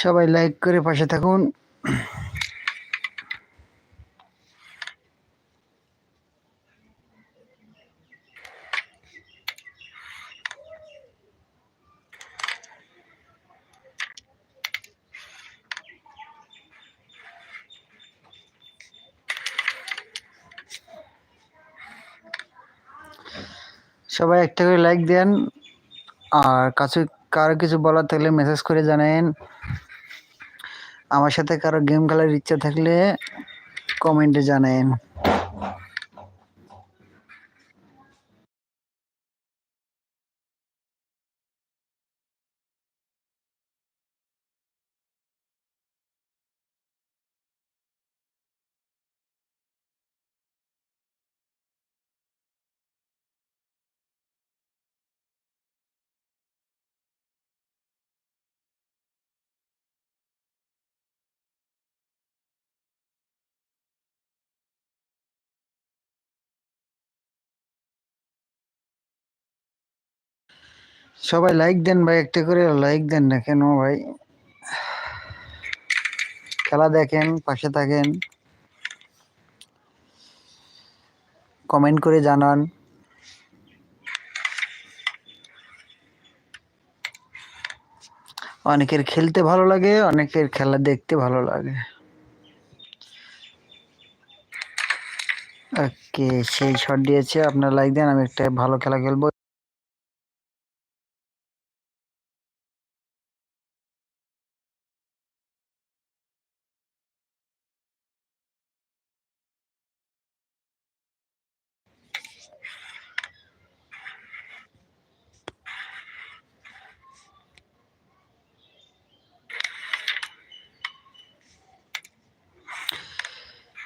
সবাই লাইক করে পাশে থাকুন। সবাই একটা করে লাইক দেন। আর কাছে কারও কিছু বলার থাকলে মেসেজ করে জানেন আমার সাথে কারও গেম খেলার ইচ্ছা থাকলে কমেন্টে জানেন সবাই লাইক দেন ভাই, একটা করে লাইক দেন না কেন ভাই? খেলা দেখেন, পাশে থাকেন। কমেন্ট করে জানান। অনেকের খেলতে ভালো লাগে, অনেকের খেলা দেখতে ভালো লাগে। ওকে সেই শট দিয়েছে, আপনার লাইক দেন, আমি একটা ভালো খেলা খেলব।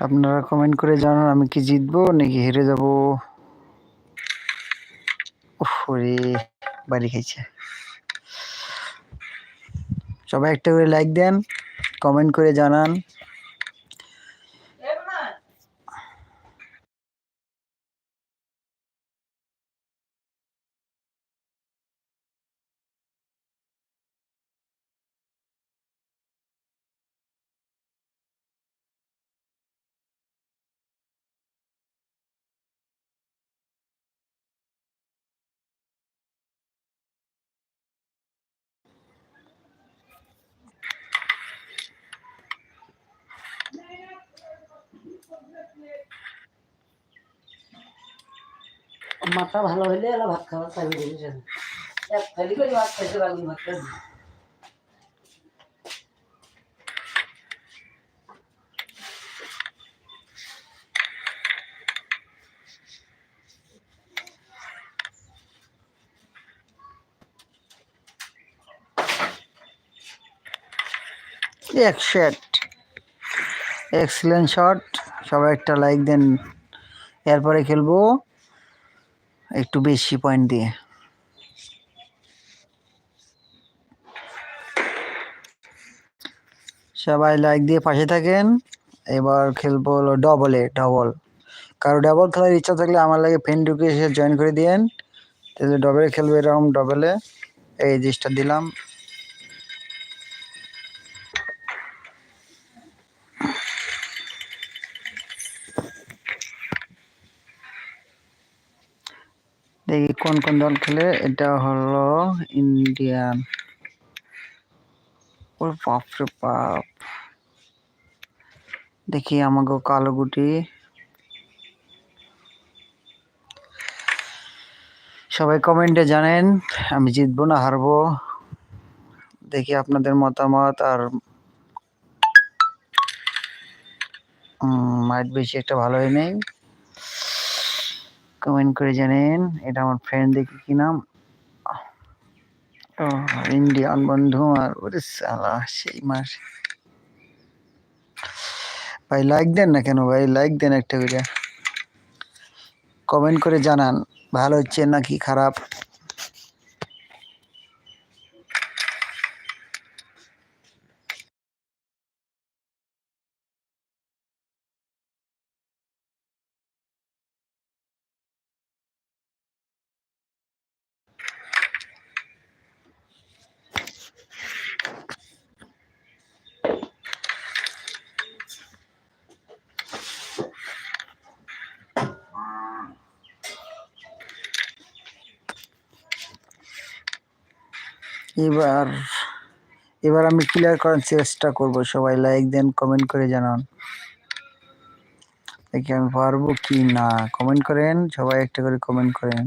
আপনারা কমেন্ট করে জানান আমি কি জিতবো নাকি হেরে যাব। ওরে, বাড়ি খাইছে। সবাই একটা করে লাইক দেন কমেন্ট করে জানান। মাথা ভালো হইলে এলা ভাত খাওয়া এক থালি করে ভাত খাইতে ভাত খাইতে এক এক্সিলেন্ট শট সবাই একটা লাইক দেন। এরপরে খেলব একটু বেশি পয়েন্ট দিয়ে। সবাই লাইক দিয়ে পাশে থাকেন। এবার খেলব হলো ডবলে ডবল কারও ডবল খেলার ইচ্ছা থাকলে আমার লাগে ফ্রেন্ড ঢুকে এসে জয়েন করে দিয়েন। তাহলে ডবলে খেলব এরকম ডবলে এই জিনিসটা দিলাম দেখি কোন কোন দল খেলে? এটা হলো ইন্ডিয়ান। বাপরে বাপ। দেখি আমাকে কালো গুটি সবাই কমেন্টে জানেন, আমি জিতবো না হারবো। দেখি আপনাদের মতামত আর মাইট বেশি একটা ভালোই নেই। কমেন্ট করে জানেন এটা আমার ফ্রেন্ড দেখি কি নাম? ইন্ডিয়ান বন্ধু আর ওরে সালা সেই মাস। ভাই লাইক দেন না কেন ভাই? লাইক দেন একটা করে। কমেন্ট করে জানান ভালো হচ্ছে নাকি খারাপ? এবার এবার আমি ক্লিয়ার করার চেষ্টা করব সবাই লাইক দেন কমেন্ট করে জানান। দেখি আমি পারব কি না। কমেন্ট করেন, সবাই একটা করে কমেন্ট করেন।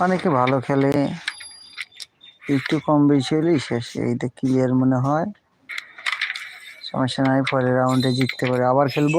অনেকে ভালো খেলে, একটু কম বেশি হলেই শেষ, এইটা ক্লিয়ার মনে হয়। সমস্যা নাই পরে রাউন্ডে জিততে পারে। আবার খেলব।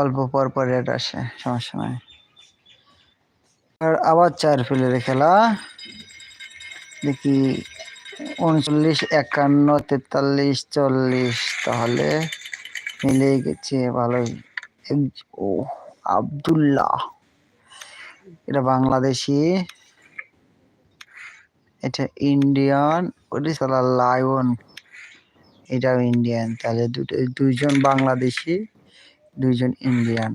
অল্প পর পর রেড আসে সমস্যা নাই আর আবার চার প্লেয়ারে খেলা দেখি উনচল্লিশ, একান্ন, তেতাল্লিশ, চল্লিশ, তাহলে মিলে গেছে ভালোই ও, আব্দুল্লাহ। এটা বাংলাদেশি। এটা ইন্ডিয়ান। ওটি সালা এটাও ইন্ডিয়ান, তাহলে দুটো, দুইজন বাংলাদেশি। দুইজন ইন্ডিয়ান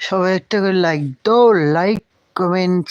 সবাই একটা করে লাইক দাও লাইক কমেন্ট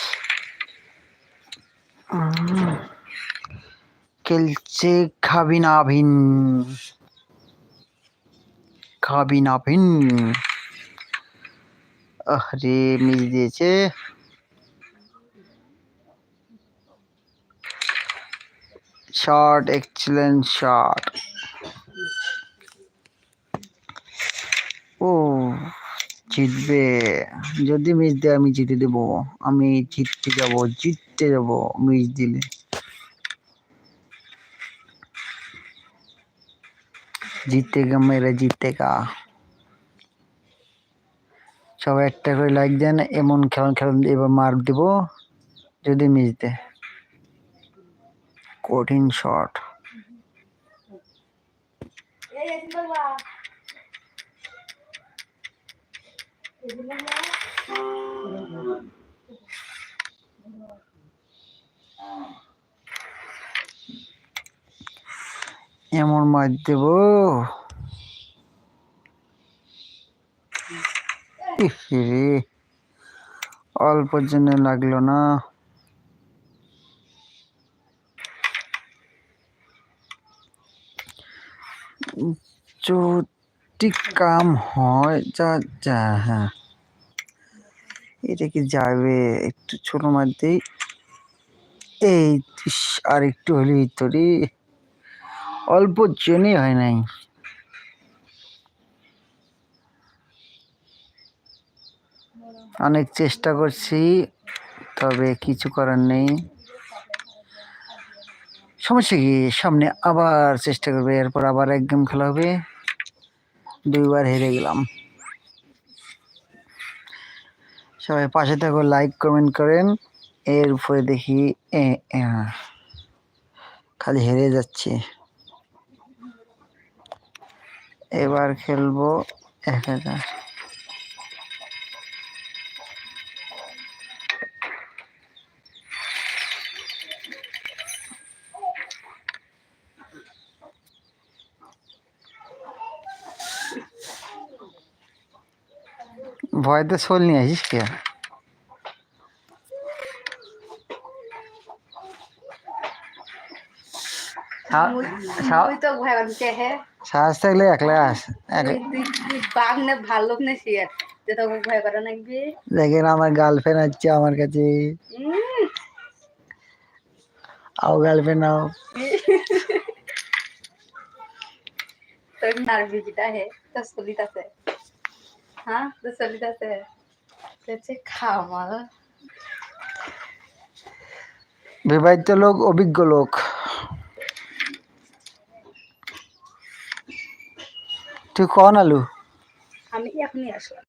খেলছে খাবি না ভিন খাবি না ভিন আরে মিস দিয়েছে। শট এক্সেলেন্ট শট ও জিতবে যদি মিস দেয় আমি জিতে দেব আমি জিততে যাব জিততে যাব মিস দিলে জিততে জিতেগা মেরে জিতেগা সবাই একটা করে লাইক দেন এমন খেলন খেলন এবার মার দিব যদি মিস দেয় কঠিন শট এমন মার দেব। অল্প জন্য লাগল না। যদি কাম হয়, যা যা হ্যাঁ। এটা কি যাবে একটু ছোট মারতেই। এই আর একটু হলেই তোরে অল্প জনই হয় নাই। অনেক চেষ্টা করছি, তবে কিছু করার নেই। সমস্যা কি? সামনে আবার চেষ্টা করবে, এরপর আবার এক গেম খেলা হবে। দুইবার হেরে গেলাম। সবাই পাশে থাকো লাইক কমেন্ট করেন। এরপরে দেখি। খালি হেরে যাচ্ছে। এবার খেলব এক হাজার ভয়তে সোল নিয়ে আসিস কে সা- সা- তুই তো ভয় করতে হে সাহস থাকলে একলা আস এক তুই তুই- তুই বাঘ নে ভাল্লুক নে শিয়ার যে তোকে ভয় করে নাকবি দেখেন আমার গার্লফ্রেন্ড আছে আমার কাছে উম, আও গার্লফ্রেন্ড আও তোর নার্ভি যেটা হে তোর তোর চলিত আছে হচ্ছে খামাল। বিবাহিত লোক অভিজ্ঞ লোক। তুই কন আলু? আমি এখনই আসলাম?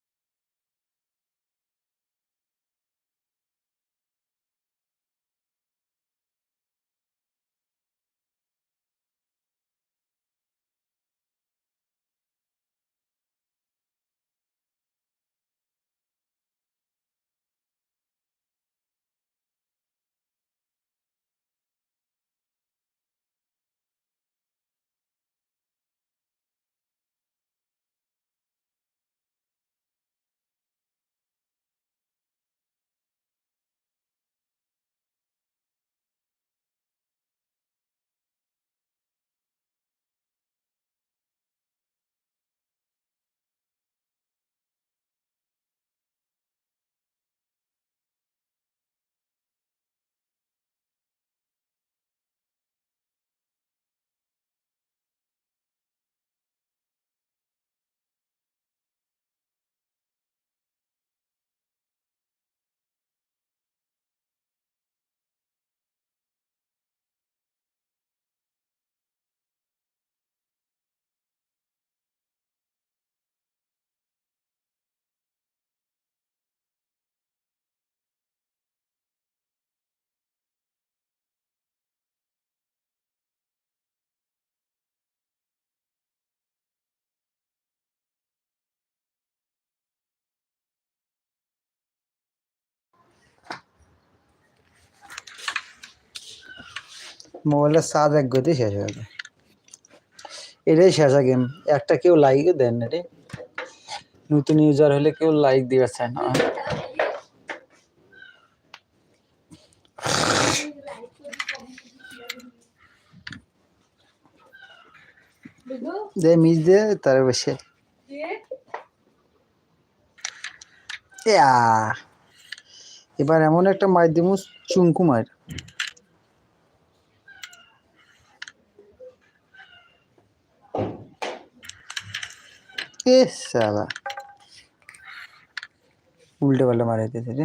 মোবাইলের সাজ এক গতি শেষ হয়ে যাবে এটাই শেষা গেম একটা কেউ লাইকও দেন না রে। নতুন ইউজার হলে কেউ লাইক দিবে, চায় না। মিস তার বসে এবার এমন একটা দিব চুমকু মার এ সালা। উল্টে পাল্টা মারাইতেছে রে।